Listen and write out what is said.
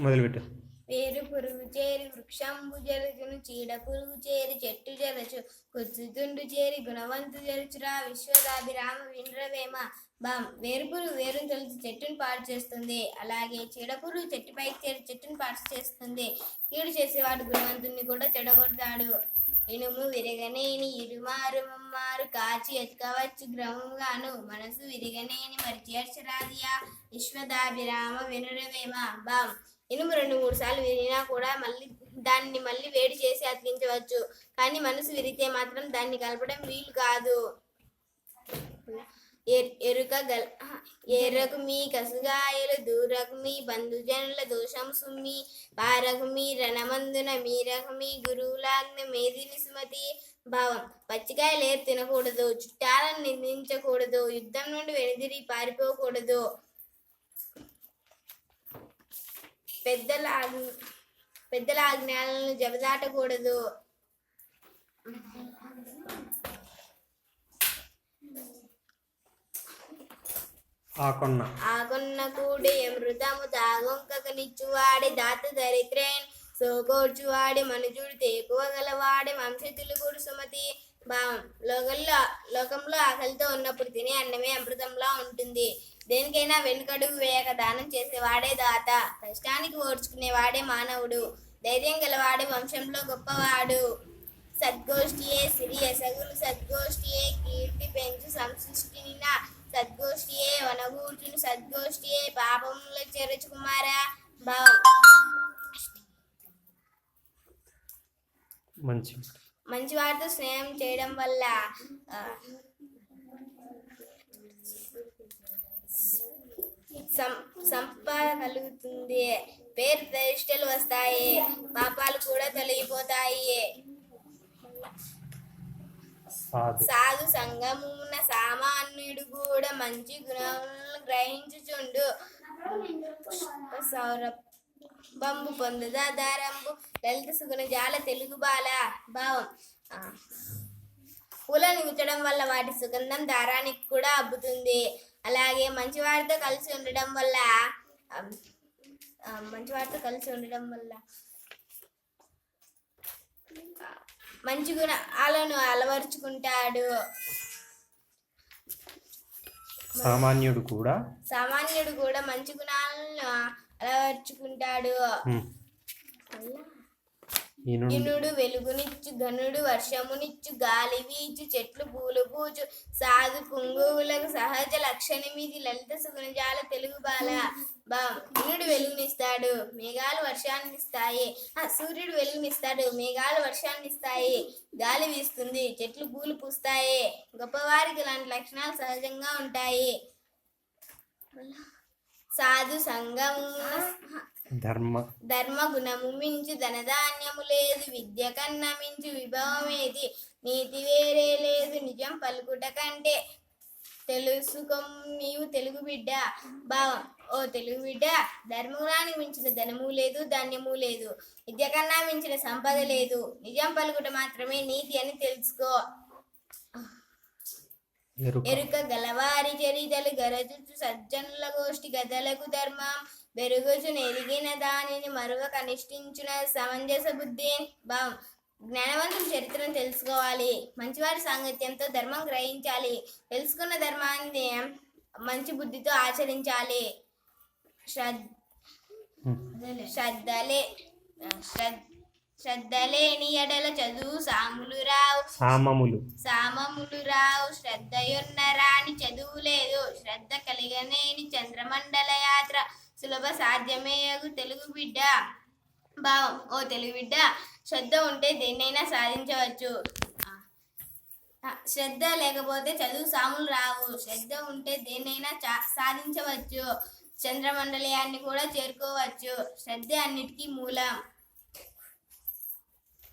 మొదలుపెట్టు. వేరు పురుగు చేరి వృక్షంబు జరుగును చీడ పురుగు చేరి చెట్టు జరచు కుచ్చుతుండు చేరి గుణవంతు జరుచురా విశ్వదాభిరామ వినరవేమ. బాం వేరు పురుగు వేరును తొలిచి చెట్టును పాడు చేస్తుంది. అలాగే చీడ పురుగు చెట్టు పైకి చేరి చెట్టును పాడు చేస్తుంది. కీడు చేసేవాడు గుణవంతుణ్ణి కూడా చెడగొడతాడు. ఇనుము విరగనేని ఇరుమారు మమ్మారు కాచి ఎత్తుకవచ్చు గ్రహముగాను. మనసు విరగనేని మరి చేర్చరాదియా విశ్వదాభిరామ వినురవేమ. బాం ఇనుము రెండు మూడు సార్లు విరిగినా కూడా మళ్ళీ దాన్ని మళ్ళీ వేడి చేసి అతికించవచ్చు. కానీ మనసు విరిగితే మాత్రం దాన్ని కలపడం వీలు కాదు. ఎరుక గల ఎరకు మీ కసుగాయలు దూరకు మీ బంధుజనుల దోషం సుమ్మి పారకు మీ రణమందున మీరకు మీ గురువులాగ్న మేదిని సుమతి భావం. పచ్చికాయలు ఏరు తినకూడదు చుట్టాలను నిందించకూడదు యుద్ధం నుండి వెనుదిరి పారిపోకూడదు. పెద్దల పెద్దల ఆజ్ఞాలను జబదాటకూడదు ఆకొన్న. ఆగొన్న కూడి అమృతము తాగొంకనిచ్చువాడి దాత దరిద్రేన్ సోకోర్చువాడి మనుజుడు తేకువ గలవాడి వంశతులుగుడు సుమతి. భావం లోకంలో లోకంలో ఆకలితో ఉన్నప్పుడు తినే అన్నమే అమృతంలా ఉంటుంది. దేనికైనా వెనుకడుగు వేయక దానం చేసేవాడే దాత. కష్టానికి ఓర్చుకునేవాడే మానవుడు. ధైర్యం గలవాడే వంశంలో గొప్పవాడు. సద్గోష్ఠియే సిరి ఎసగులు సద్గోష్ఠియే కీర్తి పెంచు సంసృష్టిని సద్గోష్ఠియే వనగూర్చును సద్గోష్ఠియే పాపములు చేరచుకుమారా. భావం మంచి మంచి వారితో స్నేహం చేయడం వల్ల సంపద కలుగుతుంది పేరు ప్రతిష్టలు వస్తాయి. పాపాలు కూడా తొలగిపోతాయి. సాధు. సంగమున సామాన్యుడు కూడా మంచి గుణములను గ్రహించుచుండు. సౌరభంబు పొందుదారంబు లలిత సుగుణ జాల తెలుగు బాల భావం. పూలను గుచ్చడం వల్ల వాటి సుగంధం దారానికి కూడా అబ్బుతుంది. అలాగే మంచివాడితో కలిసి ఉండడం వల్ల మంచివాడితో కలిసి ఉండడం వల్ల మంచి గుణాలను అలవరుచుకుంటాడు. సామాన్యుడు కూడా సామాన్యుడు కూడా మంచి గుణాలను అలవర్చుకుంటాడు. ఇనుడు వెలుగునిచ్చు గనుడు వర్షమునిచ్చు గాలి వీచు చెట్లు పూలు పూచు సాధు పుంగువులకు సహజ లక్షణమిది లలిత సుగుణజాల తెలుగు బాల బా ఇనుడు వెలుగునిస్తాడు మేఘాలు వర్షాన్నిస్తాయి. ఆ, సూర్యుడు వెలుగునిస్తాడు మేఘాలు వర్షాన్నిస్తాయి. గాలి వీస్తుంది చెట్లు పూలు పూస్తాయి. గొప్పవారికి ఇలాంటి లక్షణాలు సహజంగా ఉంటాయి. సాధు సంగము. ధర్మ. ధర్మ గుణము మించి ధనధాన్యము లేదు విద్య కన్నా మించి విభవమేది నీతి వేరే లేదు నిజం పలుకుట కంటే. తెలుసుకో నీవు తెలుగు బిడ్డ. భావం. ఓ తెలుగు బిడ్డ ధర్మగుణానికి మించిన ధనము లేదు ధాన్యము లేదు విద్య కన్నా మించిన సంపద లేదు. నిజం పలుకుట మాత్రమే నీతి అని తెలుసుకో. ఎరుక. గలవారి చరితలు గరజుచు సజ్జనుల గోష్ఠి గదలకు ధర్మం బెరుగుచు నెరిగిన దానిని మరువ కనిష్ఠించిన సమంజస బుద్ధి భావం. జ్ఞానవంతుల చరిత్రను తెలుసుకోవాలి. మంచివారి సాంగత్యంతో ధర్మం గ్రహించాలి. తెలుసుకున్న ధర్మాన్ని మంచి బుద్ధితో ఆచరించాలి. శ్రద్ధ. శ్రద్ధలే. శ్రద్ధ. శ్రద్ధలేని ఎడల చదువు సాములు రావు సామములు. సామములు రావు శ్రద్ధయున్న రాని చదువు లేదు శ్రద్ధ కలిగనేని చంద్రమండల యాత్ర. సులభ సాధ్యమేయగు తెలుగు బిడ్డ. భావం. ఓ తెలుగు బిడ్డ శ్రద్ధ ఉంటే దేన్నైనా సాధించవచ్చు. శ్రద్ధ లేకపోతే చదువు సాములు రావు శ్రద్ధ ఉంటే దేన్నైనా చా- సాధించవచ్చు. చంద్రమండలయాన్ని కూడా చేరుకోవచ్చు. శ్రద్ధ అన్నిటికీ మూలం.